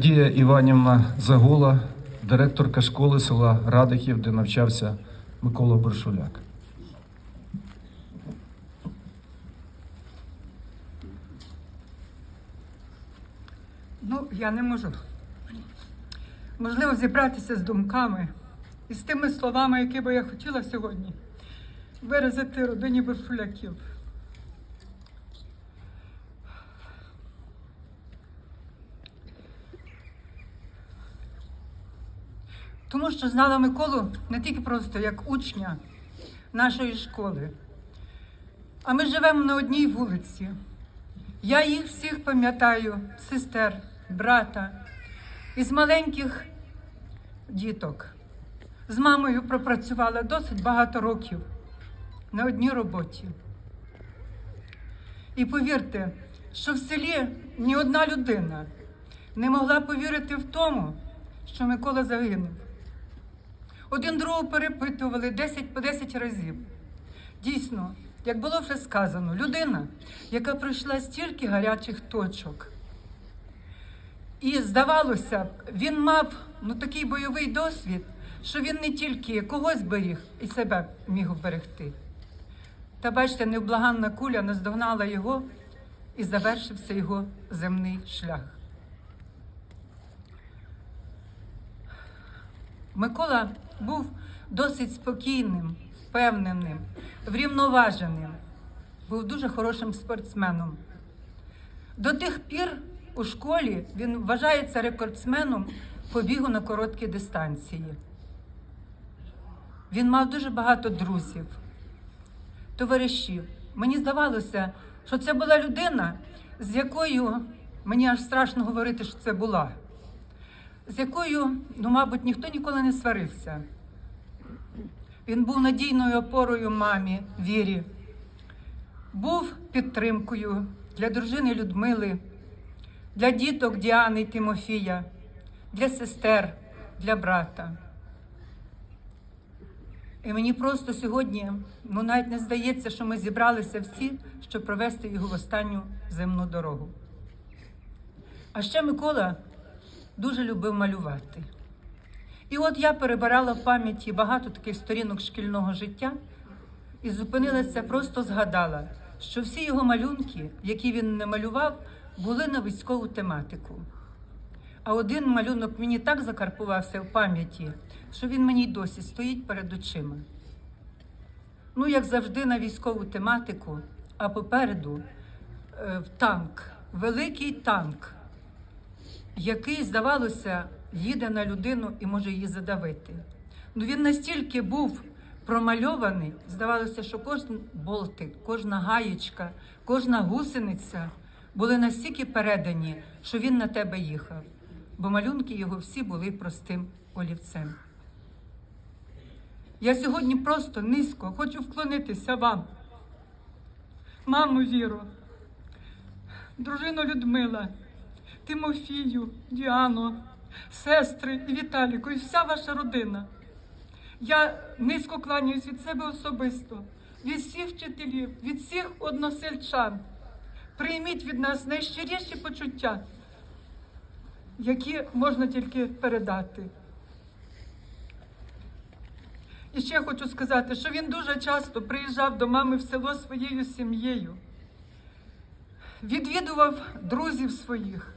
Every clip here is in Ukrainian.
Дія Іванівна Загула, директорка школи села Радихів, де навчався Микола Боршуляк. Ну, я не можу. Можливо, зібратися з думками і з тими словами, які би я хотіла сьогодні виразити родині Боршуляків. Тому що знала Миколу не тільки просто як учня нашої школи, а ми живемо на одній вулиці. Я їх всіх пам'ятаю, сестер, брата, із маленьких діток. З мамою пропрацювала досить багато років на одній роботі. І повірте, що в селі ні одна людина не могла повірити в тому, що Микола загинув. Один другого перепитували 10 по 10 разів. Дійсно, як було вже сказано, людина, яка пройшла стільки гарячих точок. І здавалося б, він мав ну, такий бойовий досвід, що він не тільки когось беріг і себе міг вберегти. Та бачите, невблаганна куля наздогнала його і завершився його земний шлях. Микола був досить спокійним, впевненим, врівноваженим, був дуже хорошим спортсменом. До тих пір у школі він вважається рекордсменом по бігу на короткі дистанції. Він мав дуже багато друзів, товаришів. Мені здавалося, що це була людина, з якою мені аж страшно говорити, що це була з якою, ну, мабуть, ніхто ніколи не сварився. Він був надійною опорою мамі, вірі, був підтримкою для дружини Людмили, для діток Діани і Тимофія, для сестер, для брата. І мені просто сьогодні, ну навіть не здається, що ми зібралися всі, щоб провести його в останню земну дорогу. А ще Микола дуже любив малювати. І от я перебирала в пам'яті багато таких сторінок шкільного життя і зупинилася, просто згадала, що всі його малюнки, які він не малював, були на військову тематику. А один малюнок мені так закарпувався в пам'яті, що він мені й досі стоїть перед очима. Ну, як завжди, на військову тематику, а попереду е, танк, великий танк який, здавалося, їде на людину і може її задавити. Ну він настільки був промальований, здавалося, що кожен болтик, кожна гаєчка, кожна гусениця були настільки передані, що він на тебе їхав, бо малюнки його всі були простим олівцем. Я сьогодні просто низько хочу вклонитися вам, маму Віру, дружину Людмила. Тимофію, Діано, сестри і Віталіку, і вся ваша родина. Я низько кланяюсь від себе особисто, від всіх вчителів, від всіх односельчан. Прийміть від нас найщиріші почуття, які можна тільки передати. І ще хочу сказати, що він дуже часто приїжджав до мами в село своєю сім'єю, відвідував друзів своїх.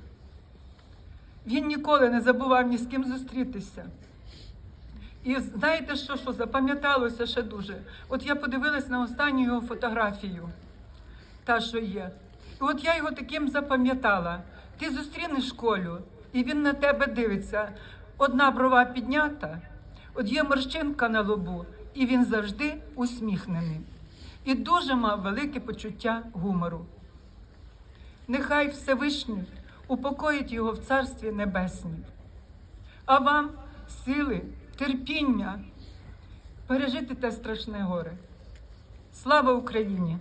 Він ніколи не забував ні з ким зустрітися. І знаєте, що що запам'яталося ще дуже? От я подивилась на останню його фотографію, та, що є. І от я його таким запам'ятала. Ти зустрінеш школю, і він на тебе дивиться. Одна брова піднята, от є морщинка на лобу, і він завжди усміхнений. І дуже мав велике почуття гумору. Нехай Всевишній упокоїть його в Царстві Небесній. А вам сили, терпіння пережити те страшне горе. Слава Україні!